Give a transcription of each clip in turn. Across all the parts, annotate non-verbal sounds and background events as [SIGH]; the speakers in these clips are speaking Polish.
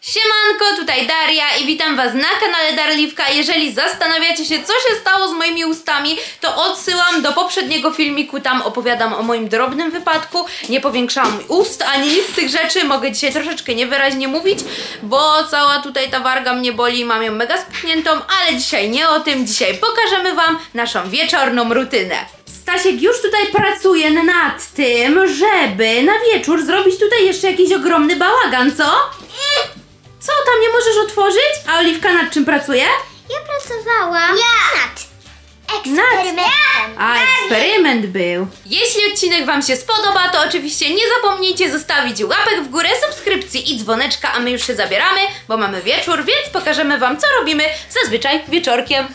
Siemanko, tutaj Daria i witam Was na kanale Darliwka. Jeżeli zastanawiacie się, co się stało z moimi ustami, to odsyłam do poprzedniego filmiku, tam opowiadam o moim drobnym wypadku. Nie powiększałam ust ani nic z tych rzeczy, mogę dzisiaj troszeczkę niewyraźnie mówić, bo cała tutaj ta warga mnie boli, mam ją mega spuchniętą, ale dzisiaj nie o tym, dzisiaj pokażemy Wam naszą wieczorną rutynę. Stasiek już tutaj pracuje nad tym, żeby na wieczór zrobić tutaj jeszcze jakiś ogromny bałagan, co? Co, tam nie możesz otworzyć? A Oliwka nad czym pracuje? Ja pracowałam nad eksperymentem. A, eksperyment był. Jeśli odcinek Wam się spodoba, to oczywiście nie zapomnijcie zostawić łapek w górę, subskrypcji i dzwoneczka, a my już się zabieramy, bo mamy wieczór, więc pokażemy Wam, co robimy zazwyczaj wieczorkiem.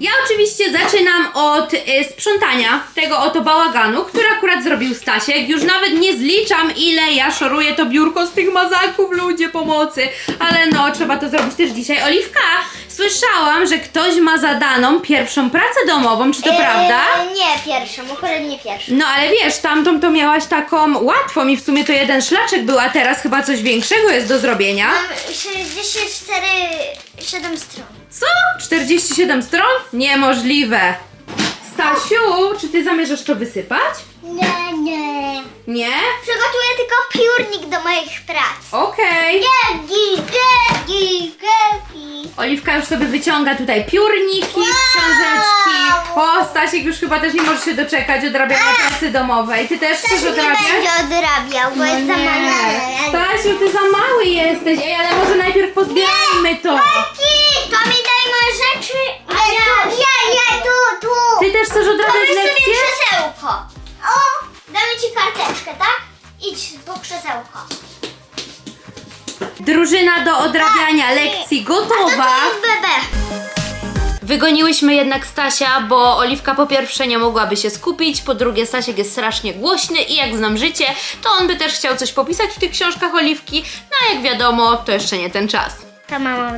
Ja oczywiście zaczynam od y, sprzątania tego oto bałaganu, który akurat zrobił Stasiek. Już nawet nie zliczam, ile ja szoruję to biurko z tych mazaków, ludzie pomocy. Ale no, trzeba to zrobić też dzisiaj. Oliwka, słyszałam, że ktoś ma zadaną pierwszą pracę domową, czy to prawda? Eee, nie pierwszą, akurat nie pierwszą. No ale wiesz, tamtą to miałaś taką łatwą i w sumie to jeden szlaczek był, a teraz chyba coś większego jest do zrobienia. Mam 64, 7 stron. Co? 47 stron? Niemożliwe. Stasiu, czy ty zamierzasz to wysypać? Nie, nie. Nie? Przygotuję tylko piórnik do moich prac. Okej. Gegi, gegi, gegi. Oliwka już sobie wyciąga tutaj piórniki, książeczki. O, Stasiek już chyba też nie może się doczekać odrabiania pracy domowej. Ty też chcesz Stasiu nie odrabiać? będzie odrabiał, bo jest za No mały. Stasiu, ty za mały jesteś. Ej, ale może najpierw pozbierajmy to. Taki, to moje rzeczy. A ja, ja, ja, tu, tu. Ty też chcesz odrabiać Powiedz sobie lekcje? krzesełko. O, damy ci karteczkę, tak? Idź po krzesełko. Drużyna do odrabiania lekcji A to gotowa. jest bebe. Wygoniłyśmy jednak Stasia, bo Oliwka po pierwsze nie mogłaby się skupić, po drugie Stasiek jest strasznie głośny i jak znam życie, to on by też chciał coś popisać w tych książkach Oliwki, no a jak wiadomo, to jeszcze nie ten czas.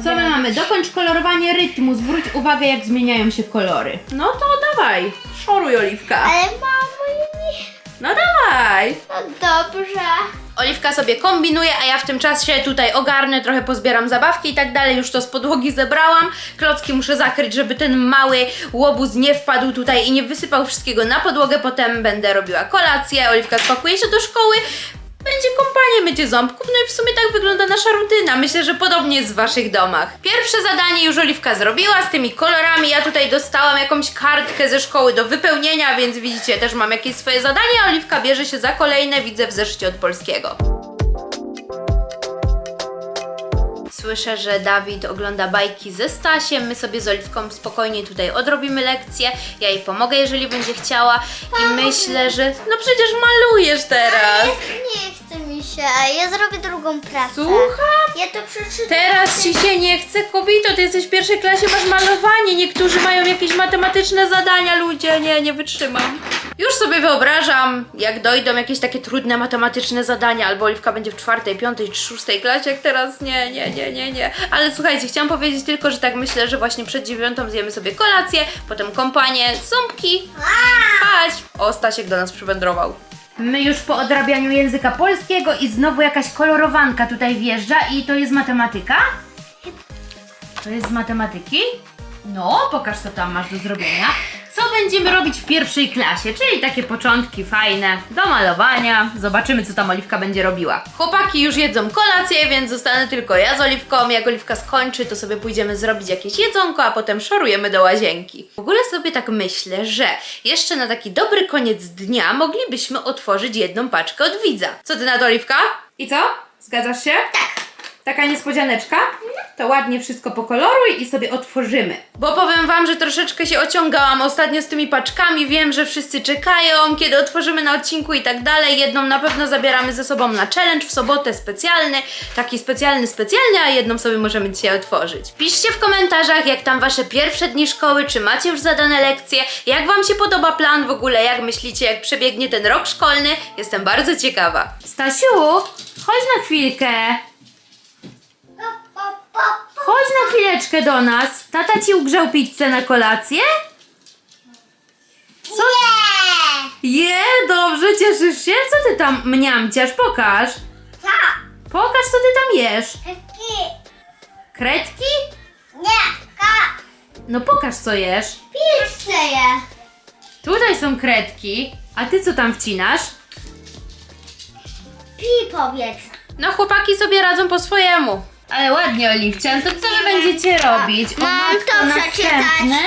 Co my mamy? Dokończ kolorowanie rytmu, zwróć uwagę jak zmieniają się kolory. No to dawaj, szoruj Oliwka. Ale mamo, nie. No dawaj. No dobrze. Oliwka sobie kombinuje, a ja w tym czasie tutaj ogarnę, trochę pozbieram zabawki i tak dalej. Już to z podłogi zebrałam. Klocki muszę zakryć, żeby ten mały łobuz nie wpadł tutaj i nie wysypał wszystkiego na podłogę. Potem będę robiła kolację. Oliwka spakuje się do szkoły. Będzie kąpanie, mycie ząbków, no i w sumie tak wygląda nasza rutyna. Myślę, że podobnie jest w waszych domach. Pierwsze zadanie już Oliwka zrobiła z tymi kolorami. Ja tutaj dostałam jakąś kartkę ze szkoły do wypełnienia, więc widzicie, też mam jakieś swoje zadanie. a Oliwka bierze się za kolejne, widzę w zeszycie od polskiego. Słyszę, że Dawid ogląda bajki ze Stasiem. My sobie z Oliwką spokojnie tutaj odrobimy lekcję. Ja jej pomogę, jeżeli będzie chciała. I myślę, że. No przecież malujesz teraz. Nie chce się. Ja zrobię drugą pracę. Słucham? Ja to przeczytam. Teraz ci się nie chce, kobito, ty jesteś w pierwszej klasie, masz malowanie. Niektórzy mają jakieś matematyczne zadania, ludzie, nie, nie wytrzymam. Już sobie wyobrażam, jak dojdą jakieś takie trudne matematyczne zadania, albo Oliwka będzie w czwartej, piątej czy szóstej klasie, jak teraz nie, nie, nie, nie, nie. Ale słuchajcie, chciałam powiedzieć tylko, że tak myślę, że właśnie przed dziewiątą zjemy sobie kolację, potem kąpanie, ząbki, spać. O, Stasiek do nas przywędrował. My już po odrabianiu języka polskiego i znowu jakaś kolorowanka tutaj wjeżdża i to jest matematyka? To jest z matematyki? No, pokaż co tam masz do zrobienia. Co będziemy robić w pierwszej klasie, czyli takie początki fajne do malowania. Zobaczymy, co tam Oliwka będzie robiła. Chłopaki już jedzą kolację, więc zostanę tylko ja z Oliwką. Jak Oliwka skończy, to sobie pójdziemy zrobić jakieś jedzonko, a potem szorujemy do łazienki. W ogóle sobie tak myślę, że jeszcze na taki dobry koniec dnia moglibyśmy otworzyć jedną paczkę od widza. Co ty na to, Oliwka? I co? Zgadzasz się? Tak. Taka niespodzianeczka? To ładnie wszystko pokoloruj i sobie otworzymy. Bo powiem wam, że troszeczkę się ociągałam ostatnio z tymi paczkami. Wiem, że wszyscy czekają, kiedy otworzymy na odcinku i tak dalej. Jedną na pewno zabieramy ze sobą na challenge w sobotę specjalny. Taki specjalny, specjalny, a jedną sobie możemy dzisiaj otworzyć. Piszcie w komentarzach, jak tam wasze pierwsze dni szkoły, czy macie już zadane lekcje, jak wam się podoba plan w ogóle, jak myślicie, jak przebiegnie ten rok szkolny. Jestem bardzo ciekawa. Stasiu, chodź na chwilkę. Chodź na chwileczkę do nas. Tata ci ugrzał pizzę na kolację? Co? Nie! Je, dobrze, cieszysz się? Co ty tam mniamciasz? Pokaż. Tak. Pokaż, co ty tam jesz. Taki. Kredki? Nie. Ka. No pokaż, co jesz. Pizzę je. Tutaj są kredki. A ty co tam wcinasz? Pi powiedz. No chłopaki sobie radzą po swojemu. Ale ładnie, Oliwcian, to co wy będziecie robić? O Mam matko, to przeczytać. następne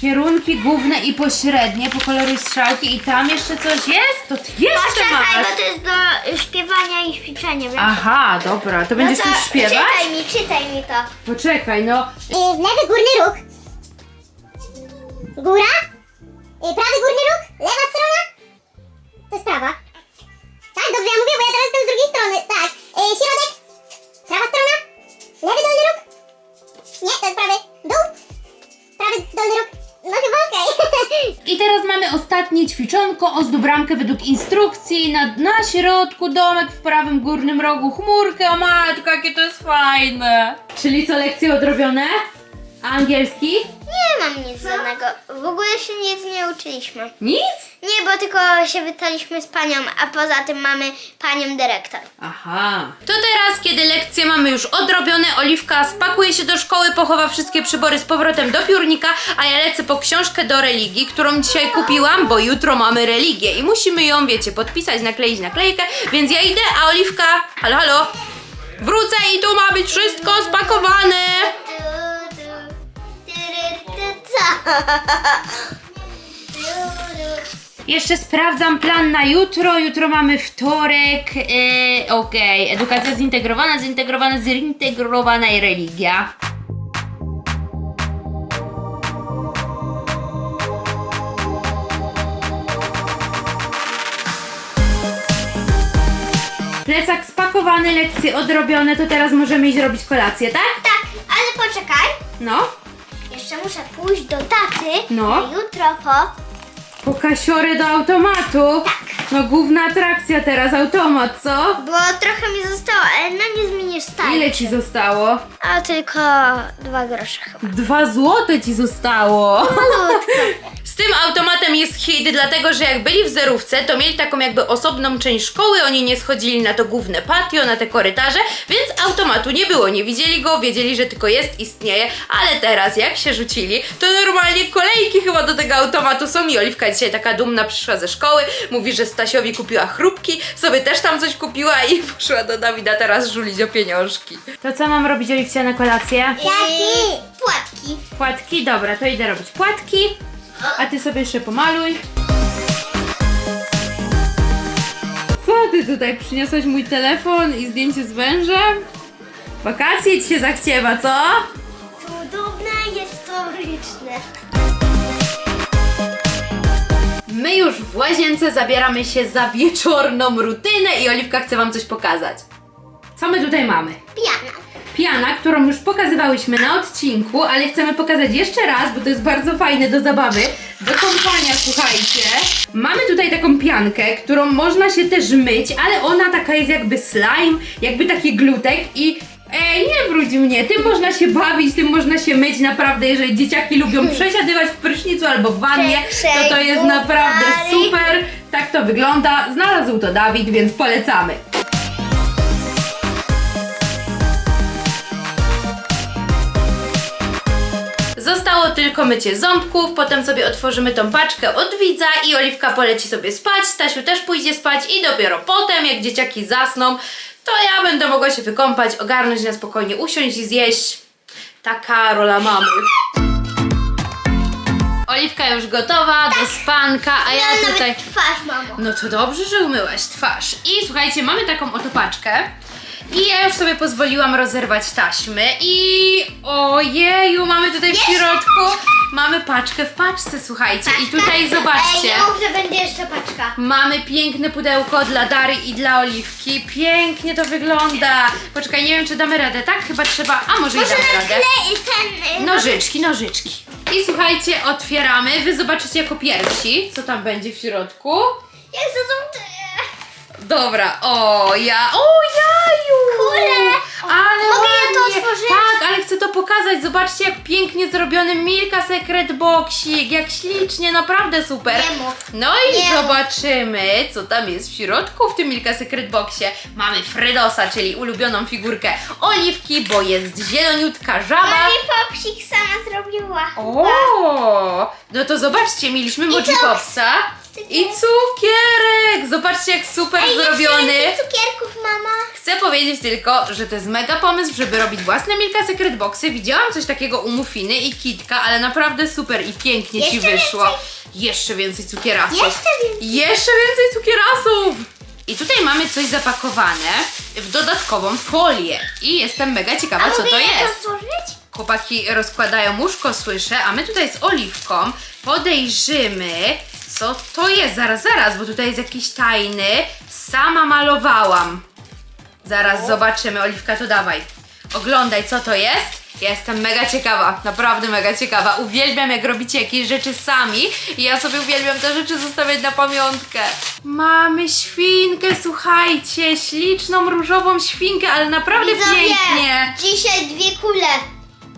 kierunki główne i pośrednie, pokoloruj strzałki i tam jeszcze coś jest? To ty jeszcze Poczekaj, masz. bo to jest do y, śpiewania i ćwiczenia, więc... Aha, dobra, to będziesz no to już śpiewać? Czytaj mi, czytaj mi to. Poczekaj, no. Y, lewy górny róg. Góra. Y, prawy górny róg. Lewa strona. To jest prawa. Ćwiczonko, ozdób bramkę według instrukcji, na, na środku domek, w prawym górnym rogu chmurkę, o matko, jakie to jest fajne. Czyli co, lekcje odrobione? A angielski? Nie mam nic żadnego. W ogóle się nic nie uczyliśmy. Nic? Nie, bo tylko się wytaliśmy z panią, a poza tym mamy panią dyrektor. Aha. To teraz, kiedy lekcje mamy już odrobione, Oliwka spakuje się do szkoły, pochowa wszystkie przybory z powrotem do piórnika, a ja lecę po książkę do religii, którą dzisiaj kupiłam, bo jutro mamy religię i musimy ją, wiecie, podpisać, nakleić naklejkę, więc ja idę, a Oliwka, halo, halo, wrócę i tu ma być wszystko spakowane. Jeszcze sprawdzam plan na jutro. Jutro mamy wtorek. Yy, Okej, edukacja zintegrowana, zintegrowana, zintegrowana i religia. Plecak spakowany, lekcje odrobione, to teraz możemy iść robić kolację, tak? Tak, ale poczekaj. No. Jeszcze muszę pójść do taty. No. a Jutro po... Po kasiory do automatu. Tak. No główna atrakcja teraz, automat, co? Bo trochę mi zostało, ale na nie zmienisz stać. Ile ci zostało? A tylko dwa grosze chyba. Dwa złote ci zostało. Malutko. [LAUGHS] Z tym automatem jest hit, dlatego że jak byli w zerówce, to mieli taką jakby osobną część szkoły, oni nie schodzili na to główne patio, na te korytarze, więc automatu nie było, nie widzieli go, wiedzieli, że tylko jest, istnieje, ale teraz jak się rzucili, to normalnie kolejki chyba do tego automatu są i Oliwka dzisiaj taka dumna przyszła ze szkoły, mówi, że Stasiowi kupiła chrupki, sobie też tam coś kupiła i [LAUGHS] poszła do Dawida teraz żulić o pieniążki. To co mam robić Oliwcia na kolację? I płatki. Płatki, dobra, to idę robić płatki, a ty sobie jeszcze pomaluj. Co ty tutaj przyniosłeś mój telefon i zdjęcie z wężem? Wakacje ci się zachciewa, co? Cudowne, historyczne. My już w łazience zabieramy się za wieczorną rutynę i Oliwka chce wam coś pokazać. Co my tutaj mamy? Piana. Piana, którą już pokazywałyśmy na odcinku, ale chcemy pokazać jeszcze raz, bo to jest bardzo fajne do zabawy. Do kąpania, słuchajcie. Mamy tutaj taką piankę, którą można się też myć, ale ona taka jest jakby slime, jakby taki glutek i Ej, nie wróć mnie, tym można się bawić, tym można się myć, naprawdę, jeżeli dzieciaki lubią przesiadywać w prysznicu albo w wannie, to to jest naprawdę super, tak to wygląda, znalazł to Dawid, więc polecamy. Tylko mycie ząbków, potem sobie otworzymy tą paczkę od widza i Oliwka poleci sobie spać, Stasiu też pójdzie spać i dopiero potem, jak dzieciaki zasną, to ja będę mogła się wykąpać, ogarnąć na spokojnie, usiąść i zjeść. Taka rola mamy. Oliwka już gotowa do spanka, a ja tutaj... twarz, mamo. No to dobrze, że umyłaś twarz. I słuchajcie, mamy taką oto paczkę. I ja już sobie pozwoliłam rozerwać taśmy i ojeju, mamy tutaj w środku, mamy paczkę w paczce, słuchajcie. I tutaj zobaczcie, Ej, nie mów, że będzie jeszcze paczka. mamy piękne pudełko dla Dary i dla Oliwki. Pięknie to wygląda. Poczekaj, nie wiem czy damy radę, tak? Chyba trzeba, a może, Może i damy radę. ten... y, Nożyczki, nożyczki. I słuchajcie, otwieramy. Wy zobaczycie jako pierwsi, co tam będzie w środku. To są. Dobra, o ja, o jaju! Kule! Ale Mogę ja to ładnie. otworzyć? Tak, ale chcę to pokazać. Zobaczcie, jak pięknie zrobiony Milka Secret Boxik. Jak ślicznie, naprawdę super. Nie mów. No i Nie mów. zobaczymy, co tam jest w środku w tym Milka Secret Boxie. Mamy Fredosa, czyli ulubioną figurkę Oliwki, bo jest zieloniutka żaba. Mami popsik sama zrobiła. O, no to zobaczcie, mieliśmy Moji co? I cukierek. Zobaczcie, jak super Ej, zrobiony. jeszcze cukierków, mama. Chcę powiedzieć tylko, że to jest mega pomysł, żeby robić własne Milka Secret Boxy. Widziałam coś takiego u Mufiny i Kitka, ale naprawdę super i pięknie Ci Jeszcze wyszło. więcej. Jeszcze więcej cukierasów. Jeszcze więcej. Jeszcze więcej cukierasów! I tutaj mamy coś zapakowane w dodatkową folię. I jestem mega ciekawa, A co to jest. to? Chłopaki rozkładają łóżko, słyszę, a my tutaj z Oliwką podejrzymy, co to jest. Zaraz, zaraz, bo tutaj jest jakiś tajny. Sama malowałam. Zaraz zobaczymy. Oliwka, to dawaj. Oglądaj, co to jest. Ja Jestem mega ciekawa, naprawdę mega ciekawa. Uwielbiam, jak robicie jakieś rzeczy sami i ja sobie uwielbiam te rzeczy zostawiać na pamiątkę. Mamy świnkę, słuchajcie, śliczną, różową świnkę, ale naprawdę pięknie. dzisiaj dwie kule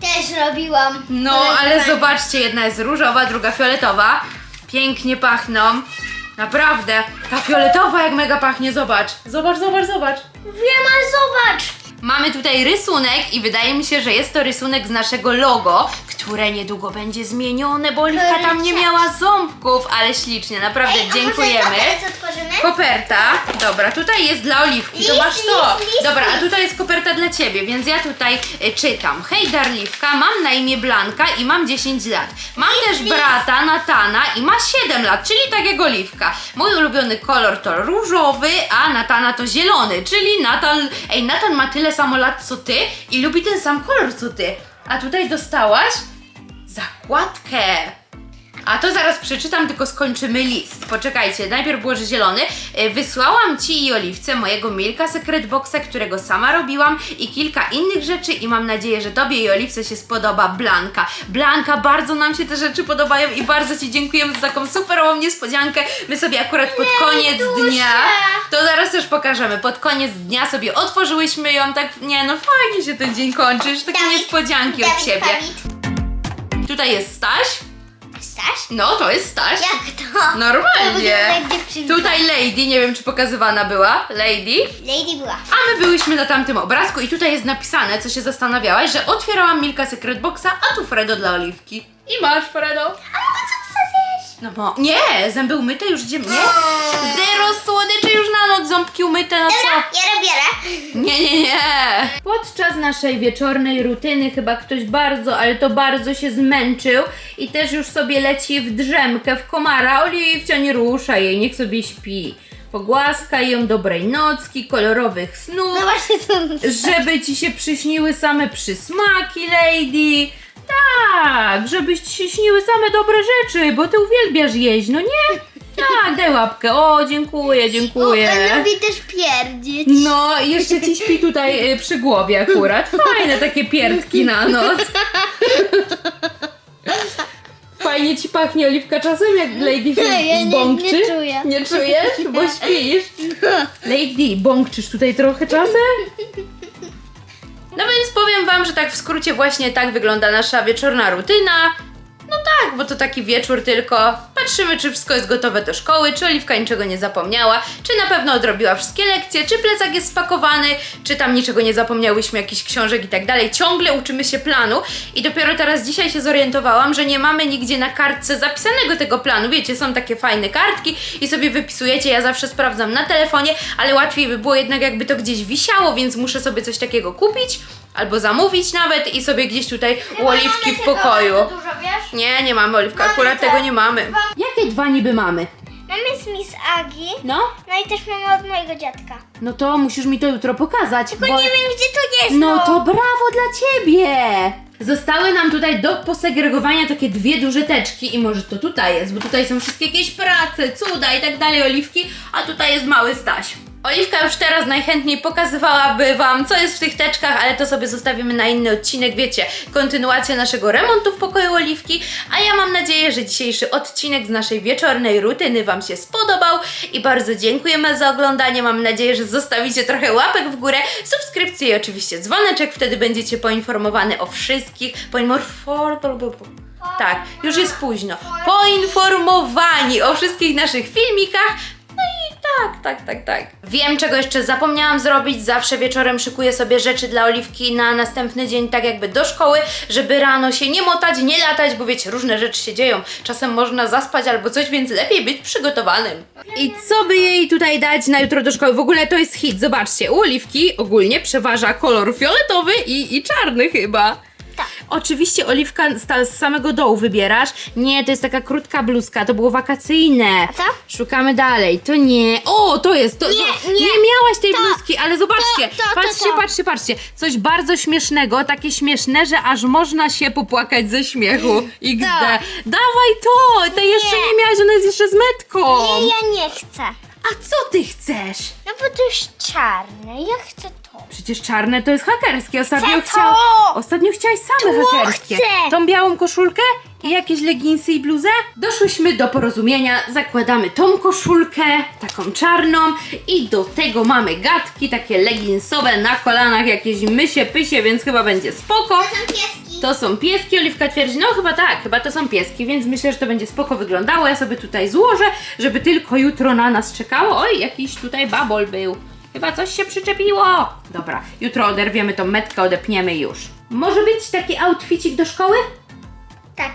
też robiłam. No, ale zobaczcie, jedna jest różowa, druga fioletowa. Pięknie pachną. Naprawdę. Ta fioletowa jak mega pachnie, zobacz. Zobacz, zobacz, zobacz. Wiem, ale zobacz. Mamy tutaj rysunek i wydaje mi się, że jest to rysunek z naszego logo, które niedługo będzie zmienione, bo Oliwka tam nie Kurczę. miała ząbków, ale ślicznie, naprawdę Ej, a dziękujemy. Może to teraz otworzymy? Koperta, dobra, tutaj jest dla Oliwki, to List, masz to. list, list, Dobra, a list. tutaj jest koperta dla ciebie, więc ja tutaj y, czytam. Hej Darliwka, mam na imię Blanka i mam 10 lat. Mam też list. brata Natana i ma 7 lat, czyli tak jak Oliwka. Mój ulubiony kolor to różowy, a Natana to zielony, czyli Natan, ej, Natan ma tyle samo lat co ty i lubi ten sam kolor co ty. A tutaj dostałaś zakładkę. A to zaraz przeczytam, tylko skończymy list. Poczekajcie, najpierw było, że zielony. Y, Wysłałam Ci i Oliwce mojego Milka Secret Boxa, którego sama robiłam i kilka innych rzeczy i mam nadzieję, że Tobie i Oliwce się spodoba Blanka. Blanka, bardzo nam się te rzeczy podobają i bardzo Ci dziękujemy za taką superową niespodziankę. My sobie akurat pod koniec dnia, to zaraz też pokażemy, pod koniec dnia sobie otworzyłyśmy ją, tak, nie no fajnie się ten dzień kończy, już takie niespodzianki od. Dawid. Tutaj jest Staś. Staś? No, to jest Staś. Jak to? To Normalnie. wygląda jak dziewczynka. Tutaj Lady, nie wiem czy pokazywana była. Lady. Lady była. A my byłyśmy na tamtym obrazku i tutaj jest napisane, co się zastanawiałaś, że otwierałam Milka Secret Boxa, a tu Fredo dla Oliwki. I masz Fredo. A mogę co? No bo nie, zęby umyte już gdzie nie? Zero słodyczy już na noc, ząbki umyte, no co? Dobra, ja robię. Nie, nie, nie. Podczas naszej wieczornej rutyny chyba ktoś bardzo, ale to bardzo się zmęczył i też już sobie leci w drzemkę, w komara. Oliwcia nie rusza jej, niech sobie śpi. Pogłaskaj ją dobrej nocki, kolorowych snów, No właśnie to. żeby ci się przyśniły same przysmaki, lady. Tak, żebyś ci się śniły same dobre rzeczy, bo ty uwielbiasz jeść, no nie? Tak, daj łapkę. O, dziękuję, dziękuję. On lubi też pierdzieć. No, jeszcze ci śpi tutaj y, przy głowie akurat. Fajne takie pierdki na noc. Fajnie ci pachnie oliwka czasem, jak Lady się Ja nie- zbąkczy? nie czuję. Nie czujesz? Bo śpisz. Lady, bąkczysz tutaj trochę czasem? No więc powiem wam, że tak w skrócie właśnie tak wygląda nasza wieczorna rutyna. No tak, bo to taki wieczór tylko. Patrzymy, czy wszystko jest gotowe do szkoły, czy Oliwka niczego nie zapomniała, czy na pewno odrobiła wszystkie lekcje, czy plecak jest spakowany, czy tam niczego nie zapomniałyśmy, jakichś książek i tak dalej. Ciągle uczymy się planu i dopiero teraz dzisiaj się zorientowałam, że nie mamy nigdzie na kartce zapisanego tego planu. Wiecie, są takie fajne kartki i sobie wypisujecie. Ja zawsze sprawdzam na telefonie, ale łatwiej by było jednak jakby to gdzieś wisiało, więc muszę sobie coś takiego kupić albo zamówić nawet i sobie gdzieś tutaj u Oliwki w pokoju. Dużo, wiesz? Nie, nie mamy Oliwka, Mamy akurat te tego nie mamy. dwa- Jakie dwa niby mamy? Mamy z Miss Agi. No, No i też mamy od mojego dziadka. no to musisz mi to jutro pokazać. Tylko nie wiem, gdzie to jest. No to brawo dla ciebie! Zostały nam tutaj do posegregowania takie dwie duże teczki i może to tutaj jest, bo tutaj są wszystkie jakieś prace, cuda i tak dalej, oliwki, a tutaj jest mały Staś. Oliwka już teraz najchętniej pokazywałaby Wam, co jest w tych teczkach, ale to sobie zostawimy na inny odcinek, wiecie, kontynuację naszego remontu w pokoju Oliwki, a ja mam nadzieję, że dzisiejszy odcinek z naszej wieczornej rutyny Wam się spodobał i bardzo dziękujemy za oglądanie, mam nadzieję, że zostawicie trochę łapek w górę, subskrypcję i oczywiście dzwoneczek, wtedy będziecie poinformowane o wszystkich, poinformowani, tak, już jest późno, poinformowani o wszystkich naszych filmikach, tak, tak, tak, tak. Wiem, czego jeszcze zapomniałam zrobić. Zawsze wieczorem szykuję sobie rzeczy dla Oliwki na następny dzień, tak jakby do szkoły, żeby rano się nie motać, nie latać, bo wiecie, różne rzeczy się dzieją. Czasem można zaspać albo coś, więc lepiej być przygotowanym. I co by jej tutaj dać na jutro do szkoły? W ogóle to jest hit. Zobaczcie, u Oliwki ogólnie przeważa kolor fioletowy i, i czarny chyba. Oczywiście oliwka sta- z samego dołu wybierasz. Nie, to jest taka krótka bluzka, to było wakacyjne. A co? Szukamy dalej. To nie. O, to jest. To, Nie, to, nie. miałaś tej To- bluzki, ale zobaczcie. to- to- to- patrzcie, to. patrzcie, patrzcie. Coś bardzo śmiesznego, takie śmieszne, że aż można się popłakać ze śmiechu. XD. Dawaj to! Ty jeszcze nie miałaś, ona jest jeszcze z metką. Nie, ja nie chcę. A co ty chcesz? No bo to jest czarne, ja chcę to. Przecież czarne to jest hakerskie. Ostatnio, Chcę chciał, to! ostatnio chciałaś same To hakerskie. chcę! Tą białą koszulkę i jakieś leginsy i bluzę? Doszłyśmy do porozumienia. Zakładamy tą koszulkę, taką czarną i do tego mamy gadki takie leginsowe na kolanach, jakieś mysie, pysie, więc chyba będzie spoko. Są pieski. To są pieski, Oliwka twierdzi, no chyba tak, chyba to są pieski, więc myślę, że to będzie spoko wyglądało. Ja sobie tutaj złożę, żeby tylko jutro na nas czekało. Oj, jakiś tutaj babol był. Chyba coś się przyczepiło. Dobra, jutro oderwiemy tą metkę, odepniemy już. Może być taki outficik do szkoły? Tak.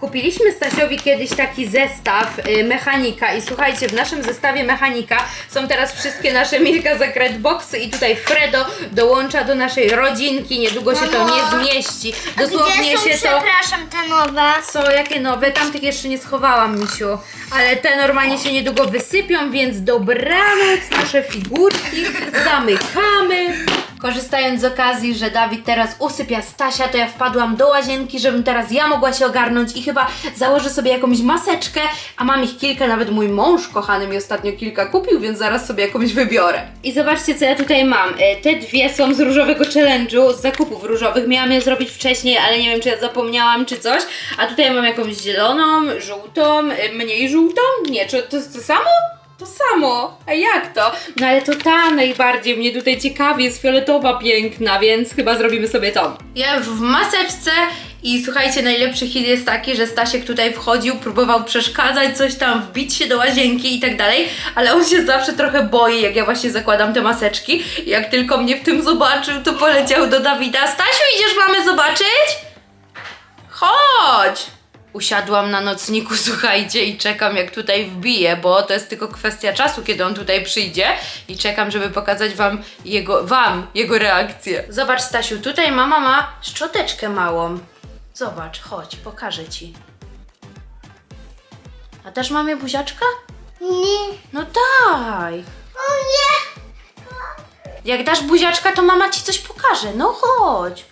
Kupiliśmy Stasiowi kiedyś taki zestaw y, mechanika i słuchajcie, w naszym zestawie mechanika są teraz wszystkie nasze [LAUGHS] Milka Zakret boxy i tutaj Fredo dołącza do naszej rodzinki, niedługo się to Mamo, nie zmieści. A Dosłownie gdzie są, się to... przepraszam, te nowe? Co, jakie nowe? Tamtych jeszcze nie schowałam, misiu. Ale te normalnie się niedługo wysypią, więc dobranoc, nasze figurki zamykamy. Korzystając z okazji, że Dawid teraz usypia Stasia, to ja wpadłam do łazienki, żebym teraz ja mogła się ogarnąć i chyba założę sobie jakąś maseczkę, a mam ich kilka, nawet mój mąż kochany mi ostatnio kilka kupił, więc zaraz sobie jakąś wybiorę. I zobaczcie, co ja tutaj mam. E, Te dwie są z różowego challenge'u, z zakupów różowych. Miałam je zrobić wcześniej, ale nie wiem, czy ja zapomniałam, czy coś. A tutaj mam jakąś zieloną, żółtą, e, mniej żółtą? Nie, czy to jest to samo? To samo. A jak to? No ale to ta najbardziej mnie tutaj ciekawi, jest fioletowa piękna, więc chyba zrobimy sobie tą. Ja już w maseczce i słuchajcie, najlepszy hit jest taki, że Stasiek tutaj wchodził, próbował przeszkadzać, coś tam, wbić się do łazienki i tak dalej, ale on się zawsze trochę boi, jak ja właśnie zakładam te maseczki. I Jak tylko mnie w tym zobaczył, to poleciał do Dawida. Stasiu, idziesz mamy zobaczyć? Chodź! Usiadłam na nocniku, [LAUGHS] słuchajcie, i czekam jak tutaj wbije, bo to jest tylko kwestia czasu, kiedy on tutaj przyjdzie i czekam, żeby pokazać wam jego, wam jego reakcję. Zobacz, Stasiu, tutaj mama ma szczoteczkę małą. Zobacz, chodź, pokażę ci. A dasz mamie buziaczka? Nie. No daj! O nie. Jak dasz buziaczka, to mama ci coś pokaże. No chodź.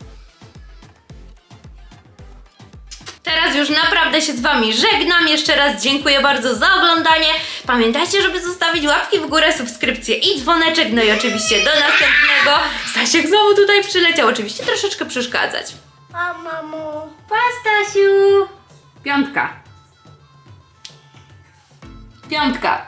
Już naprawdę się z Wami żegnam. Jeszcze raz dziękuję bardzo za oglądanie. Pamiętajcie, żeby zostawić łapki w górę, subskrypcję i dzwoneczek. No i oczywiście do następnego. Stasiek znowu tutaj przyleciał. Oczywiście troszeczkę przeszkadzać. A mamo. Pa, Stasiu! Piątka. Piątka.